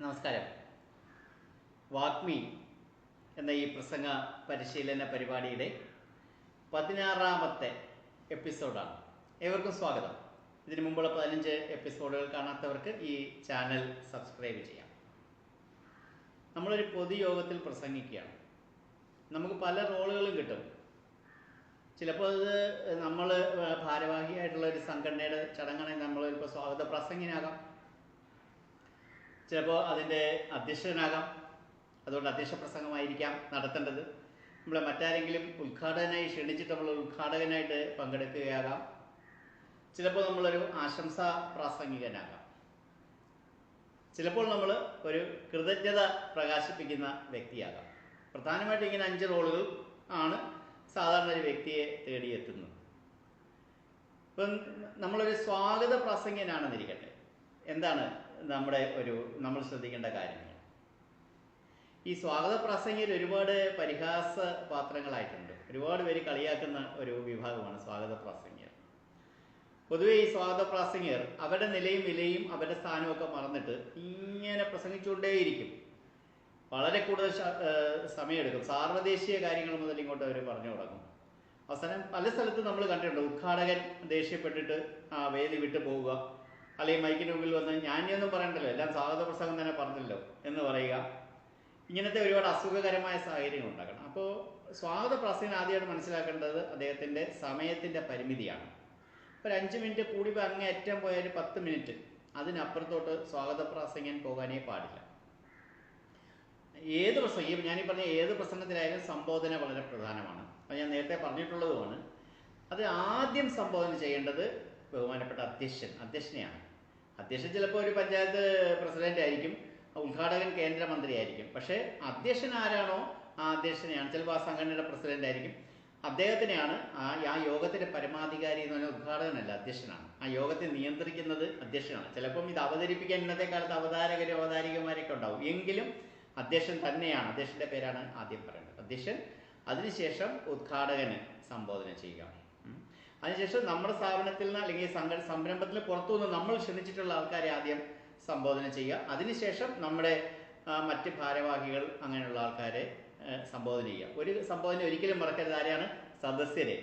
നമസ്കാരം. വാഗ്മി എന്ന ഈ പ്രസംഗ പരിശീലന പരിപാടിയുടെ പതിനാറാമത്തെ എപ്പിസോഡാണ്. ഏവർക്കും സ്വാഗതം. ഇതിനു മുമ്പുള്ള പതിനഞ്ച് എപ്പിസോഡുകൾ കാണാത്തവർക്ക് ഈ ചാനൽ സബ്സ്ക്രൈബ് ചെയ്യാം. നമ്മളൊരു പൊതുയോഗത്തിൽ പ്രസംഗിക്കുകയാണ്. നമുക്ക് പല റോളുകളും കിട്ടും. ചിലപ്പോൾ അത് നമ്മൾ ഭാരവാഹിയായിട്ടുള്ള ഒരു സംഘടനയുടെ ചടങ്ങാണെങ്കിൽ നമ്മളിപ്പോൾ സ്വാഗത പ്രസംഗിനാകാം. ചിലപ്പോൾ അതിന്റെ അധ്യക്ഷനാകാം. അതുകൊണ്ട് അധ്യക്ഷ പ്രസംഗമായിരിക്കാം നടത്തേണ്ടത്. നമ്മളെ മറ്റാരെങ്കിലും ഉദ്ഘാടകനായി ക്ഷണിച്ചിട്ട് നമ്മൾ ഉദ്ഘാടകനായിട്ട് പങ്കെടുക്കുകയാകാം. ചിലപ്പോൾ നമ്മളൊരു ആശംസ പ്രാസംഗികനാകാം. ചിലപ്പോൾ നമ്മൾ ഒരു കൃതജ്ഞത പ്രകാശിപ്പിക്കുന്ന വ്യക്തിയാകാം. പ്രധാനമായിട്ട് ഇങ്ങനെ അഞ്ച് റോളുകൾ ആണ് സാധാരണ ഒരു വ്യക്തിയെ തേടിയെത്തുന്നത്. ഇപ്പം നമ്മളൊരു സ്വാഗത പ്രാസംഗികനാണെന്നിരിക്കട്ടെ. എന്താണ് നമ്മുടെ ഒരു നമ്മൾ ശ്രദ്ധിക്കേണ്ട കാര്യങ്ങൾ. ഈ സ്വാഗത പ്രസംഗിൽ ഒരുപാട് പരിഹാസ പാത്രങ്ങളായിട്ടുണ്ട്. ഒരുപാട് പേര് കളിയാക്കുന്ന ഒരു വിഭാഗമാണ് സ്വാഗത പ്രസംഗിയർ. പൊതുവെ ഈ സ്വാഗത പ്രസംഗിയർ അവരുടെ നിലയും വിലയും അവരുടെ സ്ഥാനവും ഒക്കെ മറന്നിട്ട് ഇങ്ങനെ പ്രസംഗിച്ചുകൊണ്ടേയിരിക്കും. വളരെ കൂടുതൽ സമയമെടുക്കും. സാർവദേശീയ കാര്യങ്ങൾ മുതൽ ഇങ്ങോട്ട് അവർ പറഞ്ഞു തുടങ്ങും. അവസാനം പല സ്ഥലത്തും നമ്മൾ കണ്ടിട്ടുണ്ട്. ഉദ്ഘാടകൻ ദേഷ്യപ്പെട്ടിട്ട് ആ വേദി വിട്ടു പോവുക. അല്ലെങ്കിൽ മൈക്കിന് മുമ്പിൽ വന്ന് ഞാനിയൊന്നും പറയണ്ടല്ലോ എല്ലാം സ്വാഗത പ്രസംഗം തന്നെ പറഞ്ഞല്ലോ എന്ന് പറയുക. ഇങ്ങനത്തെ ഒരുപാട് അസുഖകരമായ സാഹചര്യങ്ങൾ ഉണ്ടാക്കണം. അപ്പോൾ സ്വാഗത പ്രസംഗം ആദ്യമായിട്ട് മനസ്സിലാക്കേണ്ടത് അദ്ദേഹത്തിന്റെ സമയത്തിന്റെ പരിമിതിയാണ്. ഒരു അഞ്ച് മിനിറ്റ് കൂടി അങ്ങേ അറ്റം പോയാൽ പത്ത് മിനിറ്റ് അതിനപ്പുറത്തോട്ട് സ്വാഗത പ്രാസംഗൻ പോകാനേ പാടില്ല. ഏത് പ്രസംഗം? ഞാനീ പറഞ്ഞ ഏത് പ്രസംഗത്തിലായാലും സംബോധന വളരെ പ്രധാനമാണ്. അത് ഞാൻ നേരത്തെ പറഞ്ഞിട്ടുള്ളതുമാണ്. അത് ആദ്യം സംബോധന ചെയ്യേണ്ടത് ബഹുമാനപ്പെട്ട അധ്യക്ഷൻ അധ്യക്ഷനെയാണ്. അധ്യക്ഷൻ ചിലപ്പോൾ ഒരു പഞ്ചായത്ത് പ്രസിഡന്റ് ആയിരിക്കും ഉദ്ഘാടകൻ കേന്ദ്രമന്ത്രി ആയിരിക്കും പക്ഷേ അധ്യക്ഷൻ ആരാണോ ആ അധ്യക്ഷനെയാണ് ചിലപ്പോൾ ആ സംഘടനയുടെ പ്രസിഡന്റ് ആയിരിക്കും. അദ്ദേഹത്തിനെയാണ് ആ ആ യോഗത്തിന്റെ പരമാധികാരി എന്ന് പറഞ്ഞാൽ ഉദ്ഘാടകനല്ല അധ്യക്ഷനാണ്. ആ യോഗത്തെ നിയന്ത്രിക്കുന്നത് അധ്യക്ഷനാണ്. ചിലപ്പം ഇത് അവതരിപ്പിക്കാൻ ഇന്നത്തെ കാലത്ത് അവതാരകരും അവതാരികമാരൊക്കെ ഉണ്ടാവും. എങ്കിലും അധ്യക്ഷൻ തന്നെയാണ് അധ്യക്ഷന്റെ പേരാണ് ആദ്യം പറയുന്നത്. അധ്യക്ഷൻ അതിനുശേഷം ഉദ്ഘാടകന് സംബോധന ചെയ്യുക. അതിനുശേഷം നമ്മുടെ സ്ഥാപനത്തിൽ നിന്ന് അല്ലെങ്കിൽ സംഘ സംരംഭത്തിൽ പുറത്തുനിന്ന് നമ്മൾ ക്ഷണിച്ചിട്ടുള്ള ആൾക്കാരെ ആദ്യം സംബോധന ചെയ്യുക. അതിനുശേഷം നമ്മുടെ മറ്റ് ഭാരവാഹികൾ അങ്ങനെയുള്ള ആൾക്കാരെ സംബോധന ചെയ്യുക. ഒരു സംബോധന ഒരിക്കലും മറക്കരുത്. ആരെയാണ് സദസ്യരെ.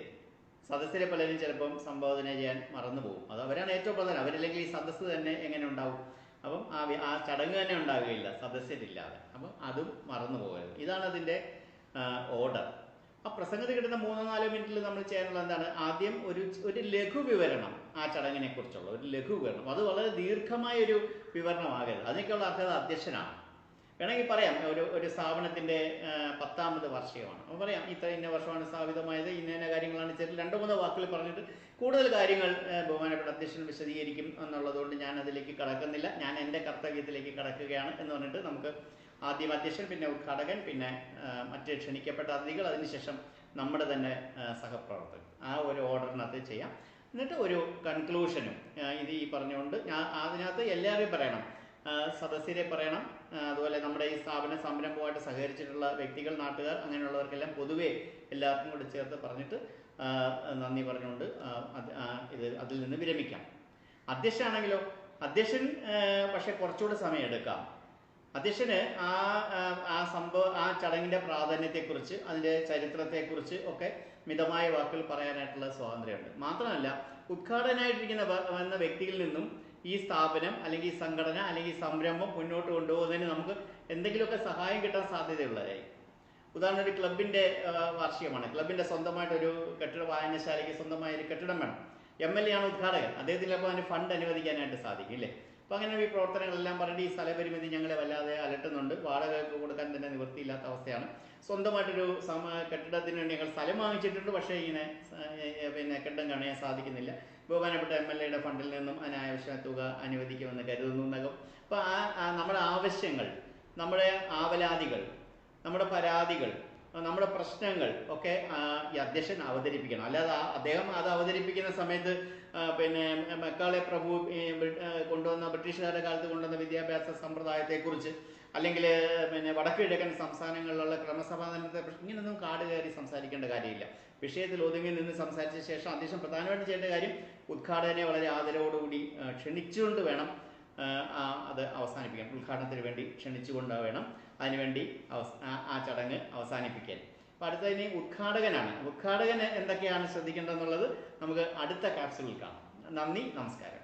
സദസ്യരെ പലരും ചിലപ്പം സംബോധന ചെയ്യാൻ മറന്നു പോകും. അത് അവരാണ് ഏറ്റവും പ്രധാനം. അവരില്ലെങ്കിൽ ഈ സദസ്സ് തന്നെ എങ്ങനെ ഉണ്ടാവും? അപ്പം ആ ആ ചടങ്ങ് തന്നെ ഉണ്ടാവുകയില്ല. സദസ്യരില്ലാതെ. അപ്പം അതും മറന്നു പോകരുത്. ഇതാണ് അതിന്റെ ഓർഡർ ആ പ്രസംഗത്തിൽ കിട്ടുന്ന മൂന്നോ നാലോ മിനിറ്റിൽ നമ്മൾ ചെയ്യാനുള്ള എന്താണ്? ആദ്യം ഒരു ഒരു ലഘു വിവരണം ആ ചടങ്ങിനെ കുറിച്ചുള്ള ഒരു ലഘു വിവരണം. അത് വളരെ ദീർഘമായ ഒരു വിവരണമാകരുത്. അതിനൊക്കെയുള്ള അർഹത അധ്യക്ഷനാണ്. വേണമെങ്കിൽ പറയാം ഒരു ഒരു സ്ഥാപനത്തിന്റെ പത്താമത് വാർഷികമാണ്. അപ്പോൾ പറയാം ഇത്ര ഇന്ന വർഷമാണ് സ്ഥാപിതമായത് ഇന്ന ഇന്ന കാര്യങ്ങളാണ് ചെറിയ രണ്ട് മൂന്ന് വാക്കുകൾ പറഞ്ഞിട്ട് കൂടുതൽ കാര്യങ്ങൾ ബഹുമാനപ്പെട്ട അധ്യക്ഷൻ വിശദീകരിക്കും എന്നുള്ളതുകൊണ്ട് ഞാൻ അതിലേക്ക് കടക്കുന്നില്ല. ഞാൻ എന്റെ കർത്തവ്യത്തിലേക്ക് കടക്കുകയാണ് എന്ന് പറഞ്ഞിട്ട് നമുക്ക് ആദ്യം അധ്യക്ഷൻ പിന്നെ ഉദ്ഘാടകൻ പിന്നെ മറ്റ് ക്ഷണിക്കപ്പെട്ട അതിഥികൾ അതിനുശേഷം നമ്മുടെ തന്നെ സഹപ്രവർത്തകർ ആ ഒരു ഓർഡറിനകത്ത് ചെയ്യാം. എന്നിട്ട് ഒരു കൺക്ലൂഷനും ഇത് ഈ പറഞ്ഞുകൊണ്ട് ഞാൻ അതിനകത്ത് എല്ലാവരെയും പറയണം. സദസ്യരെ പറയണം. അതുപോലെ നമ്മുടെ ഈ സ്ഥാപന സംരംഭമായിട്ട് സഹകരിച്ചിട്ടുള്ള വ്യക്തികൾ നാട്ടുകാർ അങ്ങനെയുള്ളവർക്കെല്ലാം പൊതുവേ എല്ലാവർക്കും കൂടി ചേർത്ത് പറഞ്ഞിട്ട് നന്ദി പറഞ്ഞുകൊണ്ട് ഇത് അതിൽ നിന്ന് വിരമിക്കാം. അധ്യക്ഷനാണെങ്കിലോ അധ്യക്ഷൻ പക്ഷെ കുറച്ചുകൂടെ സമയം എടുക്കാം അധ്യക്ഷന് ആ ആ, സംഭവം ആ ചടങ്ങിന്റെ പ്രാധാന്യത്തെക്കുറിച്ച് അതിന്റെ ചരിത്രത്തെക്കുറിച്ച് ഒക്കെ മിതമായ വാക്കുകൾ പറയാനായിട്ടുള്ള സ്വാതന്ത്ര്യമുണ്ട്. മാത്രമല്ല ഉദ്ഘാടനായിട്ടിരിക്കുന്ന വന്ന വ്യക്തിയിൽ നിന്നും ഈ സ്ഥാപനം അല്ലെങ്കിൽ ഈ സംഘടന അല്ലെങ്കിൽ ഈ സംരംഭം മുന്നോട്ട് കൊണ്ടുപോകുന്നതിന് നമുക്ക് എന്തെങ്കിലുമൊക്കെ സഹായം കിട്ടാൻ സാധ്യതയുള്ളതായി. ഉദാഹരണം ഒരു ക്ലബിന്റെ വാർഷികമാണ്. ക്ലബിന്റെ സ്വന്തമായിട്ട് ഒരു കെട്ടിട വായനശാലയ്ക്ക് സ്വന്തമായ ഒരു കെട്ടിടം വേണം. എം എൽ എ ആണ് ഉദ്ഘാടകൻ. അദ്ദേഹത്തിന് അപ്പോൾ അതിന് ഫണ്ട് അനുവദിക്കാനായിട്ട് സാധിക്കും ഇല്ലേ? അപ്പൊ അങ്ങനെ ഈ പ്രവർത്തനങ്ങളെല്ലാം പറഞ്ഞിട്ട് ഈ സ്ഥലപരിമിതി ഞങ്ങളെ വല്ലാതെ അലട്ടുന്നുണ്ട്. വാടക കൊടുക്കാൻ തന്നെ നിവൃത്തിയില്ലാത്ത അവസ്ഥയാണ്. സ്വന്തമായിട്ടൊരു സമ കെട്ടിടത്തിന് വേണ്ടി ഞങ്ങൾ സ്ഥലം വാങ്ങിച്ചിട്ടുണ്ട്. പക്ഷേ ഇങ്ങനെ പിന്നെ കെട്ടിടം കാണാൻ സാധിക്കുന്നില്ല. ബഹുമാനപ്പെട്ട എം എൽ എയുടെ ഫണ്ടിൽ നിന്നും അനാവശ്യ തുക അനുവദിക്കുമെന്ന് കരുതുന്നു എന്നകം. അപ്പോൾ ആ നമ്മുടെ ആവശ്യങ്ങൾ നമ്മുടെ ആവലാതികൾ നമ്മുടെ പരാതികൾ നമ്മുടെ പ്രശ്നങ്ങൾ ഒക്കെ ഈ അധ്യക്ഷൻ അവതരിപ്പിക്കണം. അല്ലാതെ അദ്ദേഹം അത് അവതരിപ്പിക്കുന്ന സമയത്ത് പിന്നെ മെക്കാളെ പ്രഭു കൊണ്ടുവന്ന ബ്രിട്ടീഷുകാരുടെ കാലത്ത് കൊണ്ടുവന്ന വിദ്യാഭ്യാസ സമ്പ്രദായത്തെക്കുറിച്ച് അല്ലെങ്കിൽ പിന്നെ വടക്ക് കിഴക്കൻ സംസ്ഥാനങ്ങളിലുള്ള ക്രമസമാധാനത്തെ പ്രശ്നം ഇങ്ങനൊന്നും കാട് കയറി സംസാരിക്കേണ്ട കാര്യമില്ല. വിഷയത്തിൽ ഒതുങ്ങി നിന്ന് സംസാരിച്ച ശേഷം അധ്യക്ഷൻ പ്രധാനമായിട്ടും ചെയ്യേണ്ട കാര്യം ഉദ്ഘാടകനെ വളരെ ആദരവോടുകൂടി ക്ഷണിച്ചുകൊണ്ട് വേണം അത് അവസാനിപ്പിക്കണം. ഉദ്ഘാടനത്തിന് വേണ്ടി ക്ഷണിച്ചുകൊണ്ട് വേണം അതിനുവേണ്ടി ആ- ചടങ്ങ് അവസാനിപ്പിക്കാൻ. അപ്പോൾ അടുത്ത ഇനി ഉദ്ഘാടകനാണ്. ഉദ്ഘാടകന് എന്തൊക്കെയാണ് ശ്രദ്ധിക്കേണ്ടതെന്നുള്ളത് നമുക്ക് അടുത്ത ക്യാപ്സുകളിൽ കാണാം. നന്ദി നമസ്കാരം.